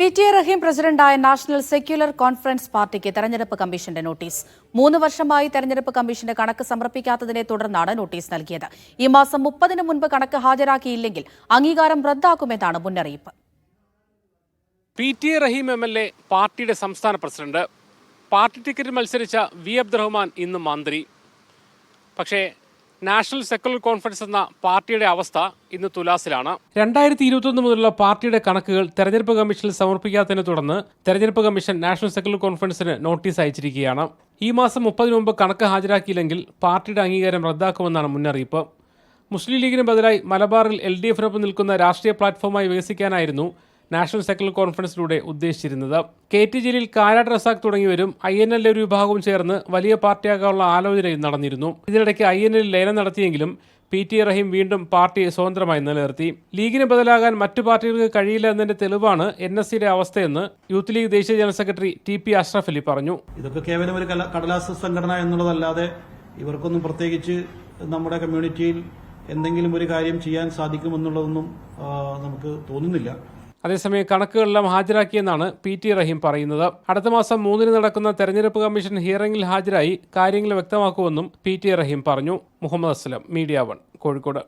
P T A റഹീം പ്രസിഡന്റായ national secular conference പാർട്ടിക്ക് തെരഞ്ഞെടുപ്പ് കമ്മീഷന്റെ നോട്ടീസ്. മൂന്ന് വർഷമായി തെരഞ്ഞെടുപ്പ് കമ്മീഷന്റെ കണക്ക് സമർപ്പിക്കാത്തതിനെ തുടർന്നാണ് നോട്ടീസ് നൽകിയത്. ഈ മാസം മുപ്പതിന് മുൻപ് കണക്ക് ഹാജരാക്കിയില്ലെങ്കിൽ അംഗീകാരം റദ്ദാക്കുമെന്നാണ് മുന്നറിയിപ്പ്. P T A Rahim M L A പാർട്ടിയുടെ സംസ്ഥാന പ്രസിഡന്റ്. പാർട്ടി ടിക്കറ്റിൽ മത്സരിച്ച വി അബ്ദുറഹ്മാൻ ഇന്ന് മന്ത്രി. പക്ഷേ നാഷണൽ സെക്കുലർ കോൺഫറൻസ് എന്ന പാർട്ടിയുടെ അവസ്ഥ ഇന്ന് തുലാസിലാണ്. രണ്ടായിരത്തി ഇരുപത്തൊന്ന് മുതലുള്ള പാർട്ടിയുടെ കണക്കുകൾ തെരഞ്ഞെടുപ്പ് കമ്മീഷനിൽ സമർപ്പിക്കാത്തതിനെ തുടർന്ന് തെരഞ്ഞെടുപ്പ് കമ്മീഷൻ നാഷണൽ സെക്കുലർ കോൺഫറൻസിന് നോട്ടീസ് അയച്ചിരിക്കുകയാണ്. ഈ മാസം മുപ്പതിന് മുമ്പ് കണക്ക് ഹാജരാക്കിയില്ലെങ്കിൽ പാർട്ടിയുടെ അംഗീകാരം റദ്ദാക്കുമെന്നാണ് മുന്നറിയിപ്പ്. മുസ്ലിം ലീഗിന് ബദലായി മലബാറിൽ എൽ ഡി എഫിനൊപ്പം നിൽക്കുന്ന രാഷ്ട്രീയ പ്ലാറ്റ്ഫോമായി വികസിക്കാനായിരുന്നു നാഷണൽ സെക്കുലർ കോൺഫറൻസിലൂടെ ഉദ്ദേശിച്ചിരുന്നത്. കെ ടി ജലീൽ കാരാട്ട് റസാഖ് തുടങ്ങിയവരും ഐ എൻ എൽ ഒരു വിഭാഗവും ചേർന്ന് വലിയ പാർട്ടിയാകാനുള്ള ആലോചനയും നടന്നിരുന്നു. ഇതിനിടയ്ക്ക് ഐ എൻ എൽ ലയനം നടത്തിയെങ്കിലും പി ടി റഹീം വീണ്ടും പാർട്ടി സ്വതന്ത്രമായി നിലനിർത്തി. ലീഗിന് ബദലാകാൻ മറ്റു പാർട്ടികൾക്ക് കഴിയില്ല എന്നതിന്റെ തെളിവാണ് എൻ എസ് സിയുടെ അവസ്ഥയെന്ന് യൂത്ത് ലീഗ് ദേശീയ general secretary T P Ashraf Ali പറഞ്ഞു. ഇതൊക്കെ കേവലം ഒരു കടലാസ സംഘടന എന്നുള്ളതല്ലാതെ ഇവർക്കൊന്നും പ്രത്യേകിച്ച് നമ്മുടെ കമ്മ്യൂണിറ്റിയിൽ എന്തെങ്കിലും ഒരു കാര്യം ചെയ്യാൻ സാധിക്കുമെന്നുള്ളതൊന്നും നമുക്ക് തോന്നുന്നില്ല. അതേസമയം കണക്കുകളെല്ലാം ഹാജരാക്കിയെന്നാണ് പി ടി റഹീം പറയുന്നത്. അടുത്ത മാസം മൂന്നിന് നടക്കുന്ന തെരഞ്ഞെടുപ്പ് കമ്മീഷൻ ഹിയറിംഗിൽ ഹാജരായി കാര്യങ്ങൾ വ്യക്തമാക്കുമെന്നും പി ടി റഹീം പറഞ്ഞു. Muhammad Aslam media one Kozhikode.